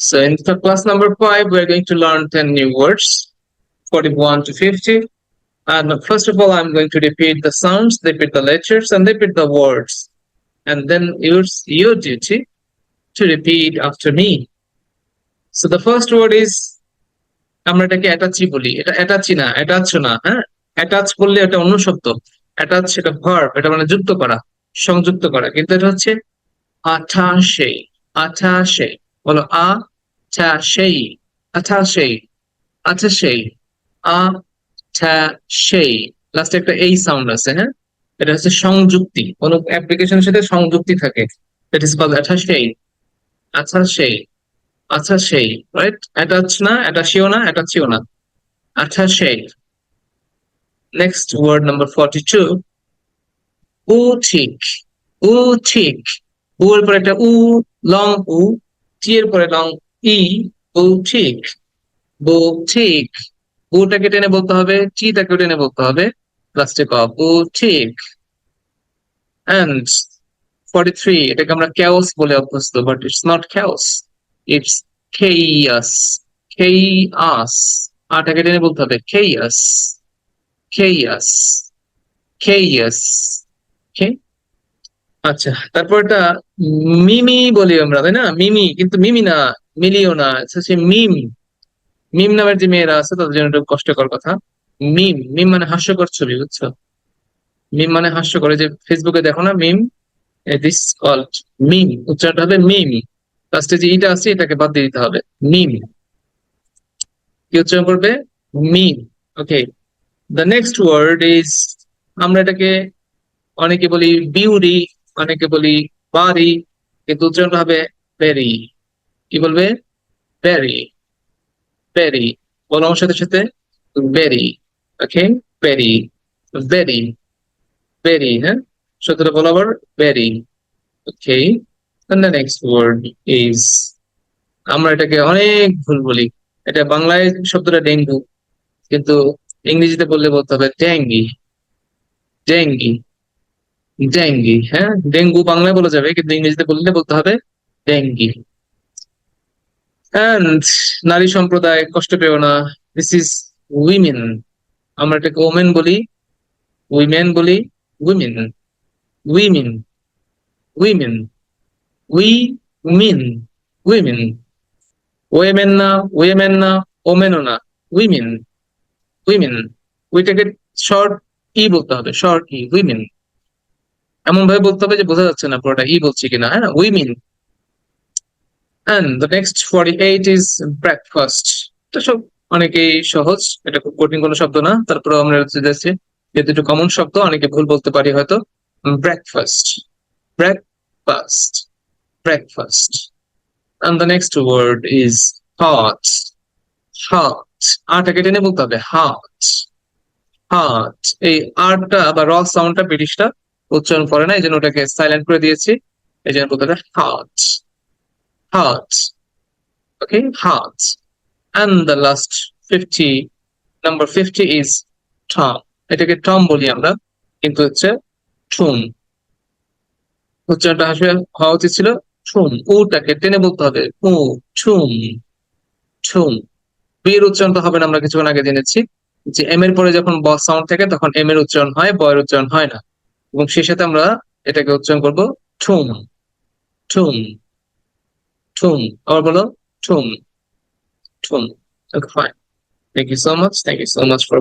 So in the class number five, we're going to learn 10 new words, 41 to 50. And first of all, I'm going to repeat the sounds, repeat the letters, and repeat the words. And then it's your duty to repeat after me. So the first word is আমরা এটাকে attaché বলি এটা attaché না attach না হ্যাঁ attach করলে এটা অন্য শব্দ অ্যাটাচ সেটা ভার্ব এটা মানে যুক্ত করা সংযুক্ত করা কিন্তু এটা হচ্ছে আঠাশে আঠাশে বলো আ ঠা সেই আঠাশে আঠাশে আ ঠা সেই লাস্টে একটা এই সাউন্ড আছে হ্যাঁ? এটা হচ্ছে সংযুক্তি। কোন অ্যাপ্লিকেশনের সাথে সংযুক্তি থাকে। দ্যাট ইজ কল্ড আঠাশে আঠাশে আচ্ছা সেই রাইট অ্যাটাচ না অ্যাটাচিও না অ্যাটাচিও না। আচ্ছা সেই next word number forty two উ ঠিক উ ঠিক উ এর পরে একটা উ লং উ টি এর পরে লং ই উ ঠিক বু ঠিক উটাকে টেনে বলতে হবে টি টাকে টেনে বলতে হবে। লাস্টে ক উ ঠিক অ্যান্ড ফর্টি থ্রি এটাকে আমরা ক্যাওস বলে অভ্যস্ত but it's not chaos it's chaos chaos আটাকে টেনে বলতে হবে, chaos chaos chaos okay? আচ্ছা তারপর এটা মিমি বলি আমরা, তাই না? মিমি, কিন্তু মিমি না। মিলিও না হচ্ছে মিম। মিম নামের যে মেয়েরা আছে, তাদের জন্য একটু কষ্টকর কথা। মিম মিম মানে হাস্যকর ছবি, বুঝছ? মিম মানে হাস্যকর। যে ফেসবুকে দেখো না, মিম দিস কল্ড মিম। উচ্চারণটা হবে মিম। লাস্টে যে ইটা আছে, এটাকে বাদ দিয়ে দিতে হবে। মিম। কি উচ্চারণ করবে? মিম। Okay the next word is আমরা এটাকে অনেকে বলি বিউরি অনেকে বলি বাড়ি। কিন্তু উচ্চারণটা হবে ভেরি কি বলবে? ভেরি ভেরি বলো আমার সাথে সাথে। Very okay very very very হ্যাঁ? সত্যটা বলো আবার very okay And the next word is, আমরা এটাকে অনেক ভুল বলি। এটা বাংলায় শব্দটা ডেঙ্গু, কিন্তু ইংরেজিতে বললে বলতে হবে ডেঙ্গি। ডেঙ্গি ডেঙ্গি হ্যাঁ? ডেঙ্গু বাংলায় বলা যাবে, কিন্তু ইংরেজিতে বললে বলতে হবে ডেঙ্গি। অ্যান্ড নারী সম্প্রদায়, কষ্ট পেও না। দিস ইজ উইমেন আমরা এটাকে ওমেন বলি। উইমেন বলি women women women women women women না ওয়েমেন না ওমেনও না। উইমেন উইমেন উইটাকে শর্ট ই বলতে হবে। শর্ট ই উইমেন এমন ভাবে বলতে হবে যে বোঝা যাচ্ছে না পুরোটা ই বলছি কিনা হ্যাঁ women the next forty eight is breakfast এটা সব অনেকেই সহজ, এটা খুব কঠিন কোনো শব্দ না তারপরে আমরা যাচ্ছি যেহেতু একটু কমন শব্দ, অনেকে ভুল বলতে পারি হয়তো breakfast breakfast breakfast. And the next word is hot. Hot. আটাকে টেনে বলতে হবে hot. Hot. এই আরটা বা র সাউন্ডটা ব্রিটিশটা উচ্চারণ করে না, এই জন্য ওটাকে সাইলেন্ট করে দিয়েছি এই জন্য বলতে হবে hot. Hot. Okay, hot. And the last 50, number 50 is Tom. এটাকে টম বলি আমরা কিন্তু হচ্ছে ঠুম উচ্চারণটা আসলে হওয়া উচিত ছিল ঠুম উটাকে টেনে বলতে হবে। উ ঠুম ঠুম বিয়ের উচ্চারণটা হবে না আমরা কিছুক্ষণ আগে জেনেছি যে এম এর পরে যখন ব সাউন্ড থাকে তখন এম এর উচ্চারণ হয় ব এর উচ্চারণ হয় না। এবং সেই সাথে আমরা এটাকে উচ্চারণ করব ঠুম ঠুম ঠুম আবার বলো ঠুম ঠুম okay fine thank you so much thank you so much for